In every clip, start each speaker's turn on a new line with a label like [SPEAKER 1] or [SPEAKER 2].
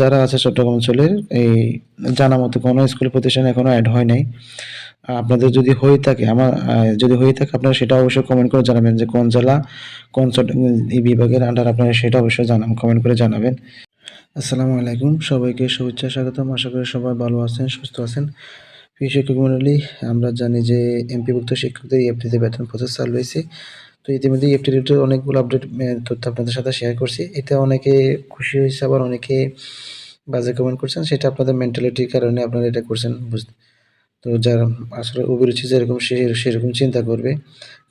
[SPEAKER 1] যারা আছে চট্টগ্রাম অঞ্চলের, এই জানা মতো কোনো স্কুল প্রতিষ্ঠান এখনও অ্যাড হয় নাই। আপনাদের যদি হয়ে থাকে, আমার যদি হয়ে থাকে, আপনারা সেটা অবশ্যই কমেন্ট করে জানাবেন যে কোন জেলা, কোন এই বিভাগের আন্ডার আপনারা সেটা অবশ্যই জানান কমেন্ট করে জানাবেন। আসসালামু আলাইকুম, সবাইকে শুভেচ্ছা, স্বাগতম। আশা করি সবাই ভালো আছেন, সুস্থ আছেন। প্রিয় শিক্ষক মণ্ডলী, আমরা জানি যে এমপিভুক্ত শিক্ষকদের এফটিতে বেতন প্রসেস চালু হয়েছে। তো ইতিমধ্যে এফটি রিলেটেড অনেকগুলো আপডেট তথ্য আপনাদের সাথে শেয়ার করছি। এতে অনেকে খুশি হয়েছে, আবার অনেকে বাজে কমেন্ট করছেন, সেটা আপনাদের মেন্টালিটির কারণে আপনারা এটা করছেন বুঝতে তো যারা আসলে অভিরুচি যেরকম, সে, সেরকম চিন্তা করবে।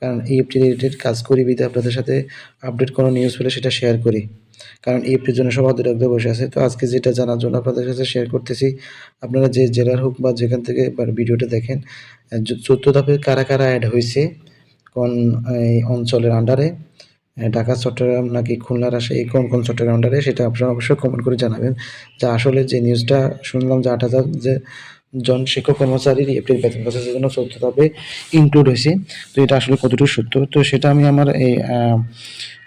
[SPEAKER 1] কারণ ইএফটি রিলেটেড কাজ করি বিধে আপনাদের সাথে আপডেট কোনো নিউজ পেলে সেটা শেয়ার করি। কারণ ইএফটির জন্য সব অধিরগ্ধ বসে আছে। তো আজকে যেটা জানার জন্য আপনাদের সাথে শেয়ার করতেছি, আপনারা যে জেলার হোক বা যেখান থেকে ভিডিওটা দেখেন য- ধাপে কারা কারা অ্যাড হয়েছে কোন, এই অঞ্চলের আন্ডারে ঢাকা, চট্টগ্রাম নাকি খুলনা রাজশাহী কোন কোন চট্টগ্রাম আন্ডারে সেটা আপনারা অবশ্যই কমেন্ট করে জানাবেন। যে আসলে যে নিউজটা শুনলাম যে আট হাজার যে জন শিক্ষক কর্মচারীর এপ্রিল বেতন প্রসেসের জন্য ধাপে ইনক্লুড হয়েছে। তো এটা আসলে কতটুকু সত্য? তো সেটা আমি আমার এই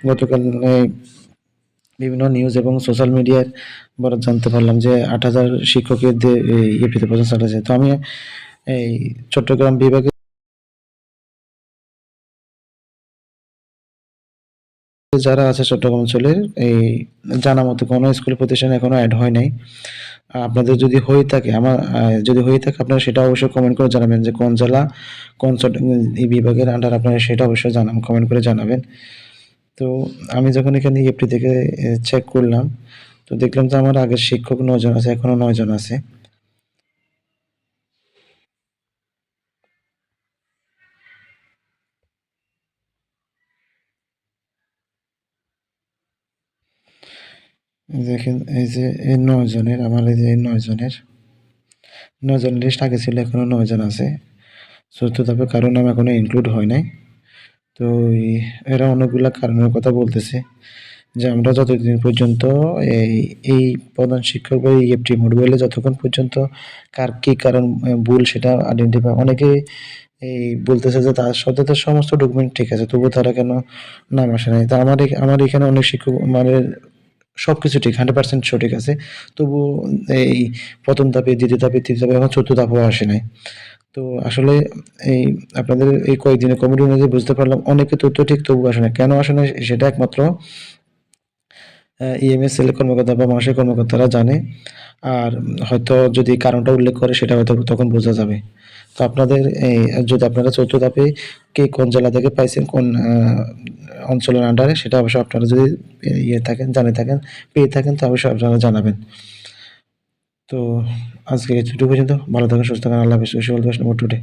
[SPEAKER 1] গতকাল বিভিন্ন নিউজ এবং সোশ্যাল মিডিয়ার বড় জানতে পারলাম যে আট হাজার শিক্ষকের এপিতে পর্যন্ত চালাচ্ছে তো আমি, এই, চট্টগ্রাম বিভাগে যারা আছে চট্টগ্রাম অঞ্চলের, এই জানা মতো কোনো স্কুল প্রতিষ্ঠান এখনও অ্যাড হয় নাই। আপনাদের যদি হয়ে থাকে, আমার যদি হয়ে থাকে, আপনারা সেটা অবশ্যই কমেন্ট করে জানাবেন যে কোন জেলা, কোন এই বিভাগের আন্ডার আপনারা সেটা অবশ্যই জানান কমেন্ট করে জানাবেন। তো আমি যখন এখানে ইএফটি থেকে চেক করলাম, তো দেখলাম যে আমার আগের শিক্ষক নজন আছে, এখনও নয়জন আছে। দেখেন এই যে এই নয় জনের, আমার এই যে এই নয় জনের। নয় জন লিস্ট আগে ছিল, এখনও নয় জন আছে। চতুর্থ ধাপে কারও নাম এখনও ইনক্লুড হয় নাই। তো এরা অনেকগুলা কারণের কথা বলতেছে যে আমরা যতদিন পর্যন্ত এই এই প্রধান শিক্ষক বা ইএফটি মডুয়েলে যতক্ষণ পর্যন্ত কার কী কারণ ভুল সেটা আইডেন্টিফাই অনেকে এই বলতেছে যে তার সাথে তো সমস্ত ডকুমেন্ট ঠিক আছে, তবুও তারা কেন নাম আসে নাই? তা আমার আমার এখানে অনেক শিক্ষক মানে সব কিছু ঠিক হান্ড্রেড পার্সেন্ট সঠিক আছে। তবু এই প্রথম ধাপে, দ্বিতীয় ধাপে, তৃতীয় ধাপে আমার চতুর্থ ধাপও আসে নাই। তো আসলে এই আপনাদের এই কয়েকদিনের কমিটি অনুযায়ী বুঝতে পারলাম, অনেকে তথ্য ঠিক তবু আসে না। কেন আসে না সেটা একমাত্র ইএমএস সেল কর্মকর্তা বা মাসের কর্মকর্তারা জানে। আর হয়তো যদি কারণটা উল্লেখ করে, সেটা হয়তো তখন বোঝা যাবে। তো আপনাদের যদি আপনারা চতুর্থ ধাপে কে কোন জেলা থেকে পাইছেন, কোন অঞ্চলের আন্ডারে সেটা অবশ্যই আপনারা যদি ইয়ে থাকেন, জানে থাকেন, পেয়ে থাকেন, তো অবশ্যই আপনারা জানাবেন। তো আজকে এটুকু পর্যন্ত। ভালো থাকেন, সুস্থ থাকেন। আল্লাহ হাফিজ। All today